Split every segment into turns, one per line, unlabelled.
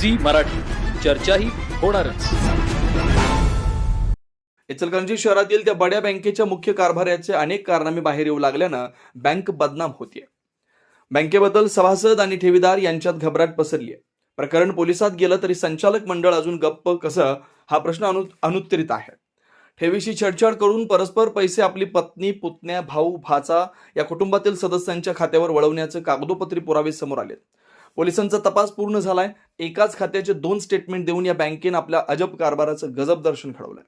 Zee Marathi. चर्चाही होणारच.
इचलकरंजी शहरातील त्या बड्या बँकेच्या मुख्य कारभाऱ्याचे अनेक कारनामे बाहेर येऊ लागल्यानं बँक बदनाम होतीये. बँकेबद्दल सभासद आणि ठेवीदार यांच्यात घबराट पसरली आहे प्रकरण पोलिसात गेलं तरी संचालक मंडळ अजून गप्प कसं हा प्रश्न अनु अनुत्तरित आहे. ठेवीशी छेडछाड करून परस्पर पैसे आपली पत्नी पुतण्या भाऊ भाचा या कुटुंबातील सदस्यांच्या खात्यावर वळवण्याचे कागदोपत्री पुरावे समोर आलेत. पोलिसांचा तपास पूर्ण झालाय. एकाच खात्याचे दोन स्टेटमेंट देऊन या बँकेनं आपल्या अजब कारभाराचं गजब दर्शन घडवलंय.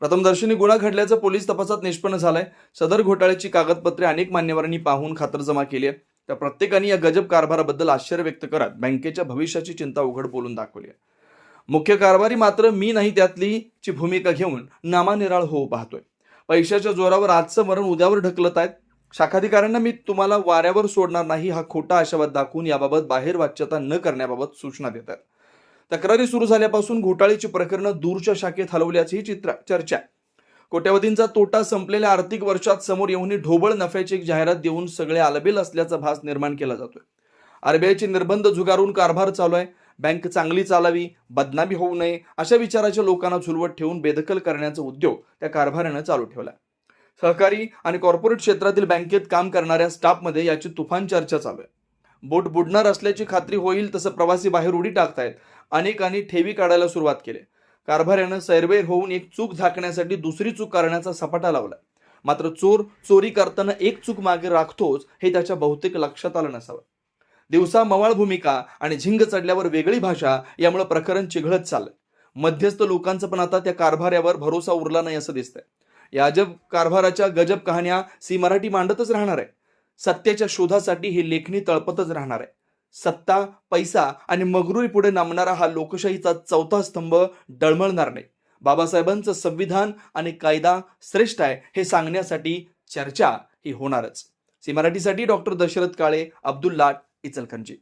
प्रथमदर्शनी गुन्हा घडल्याचं पोलीस तपासात निष्पन्न झालंय. सदर घोटाळ्याची कागदपत्रे अनेक मान्यवरांनी पाहून खातरजमा केली आहे त्या प्रत्येकाने या गजब कारभाराबद्दल आश्चर्य व्यक्त करत. बँकेच्या भविष्याची चिंता उघड बोलून दाखवली आहे. मुख्य कारभारी मात्र मी नाही त्यातली ची भूमिका घेऊन नामानिराळ होऊ पाहतोय. पैशाच्या जोरावर आजचं मरण उद्यावर ढकलत आहेत. शाखाधिकाऱ्यांना मी तुम्हाला वाऱ्यावर सोडणार नाही हा खोटा आशावाद दाखवून याबाबत बाहेर वाच्यता न करण्याबाबत सूचना देत आहेत. तक्रारी सुरू झाल्यापासून घोटाळीची प्रकरणं दूरच्या शाखेत हलवल्याचीही चित्र चर्चा आहे. कोट्यवधींचा तोटा संपलेल्या आर्थिक वर्षात समोर येऊन ढोबळ नफ्याची एक जाहिरात देऊन सगळे आलबेल असल्याचा भास निर्माण केला जातोय. आरबीआयचे निर्बंध झुगारून कारभार चालू आहे. बँक चांगली चालावी बदनामी होऊ नये अशा विचाराच्या लोकांना झुलवत ठेवून बेदखल करण्याचा उद्योग त्या कारभारानं चालू ठेवला सहकारी आणि कॉर्पोरेट क्षेत्रातील बँकेत काम करणाऱ्या स्टाफमध्ये याची तुफान चर्चा चालू आहे. बोट बुडणार असल्याची खात्री होईल तसं प्रवासी बाहेर उडी टाकतायत. अनेकांनी ठेवी काढायला सुरुवात केली. कारभाऱ्यानं सैरवेर होऊन एक चूक झाकण्यासाठी दुसरी चूक करण्याचा सपाटा लावला मात्र चोर चोरी करताना एक चूक मागे राखतोच हे त्याच्या बहुतेक लक्षात आलं नसावं. दिवसा मवाळ भूमिका आणि झिंग चढल्यावर वेगळी भाषा यामुळे प्रकरण चिघळत चाललं मध्यस्थ लोकांचं पण आता त्या कारभाऱ्यावर भरोसा उरला नाही असं दिसतंय. या अजब कारभाराच्या गजब कहाण्या सी मराठी मांडतच राहणार आहे. सत्याच्या शोधासाठी ही लेखणी तळपतच राहणार आहे. सत्ता पैसा आणि मगरुरी पुढे नामणारा हा लोकशाहीचा चौथा स्तंभ डळमळणार नाही. बाबासाहेबांचं संविधान आणि कायदा श्रेष्ठ आहे हे सांगण्यासाठी चर्चा ही होणारच. सी मराठीसाठी डॉक्टर दशरथ काळे अब्दुल लाट इचलकरंजी.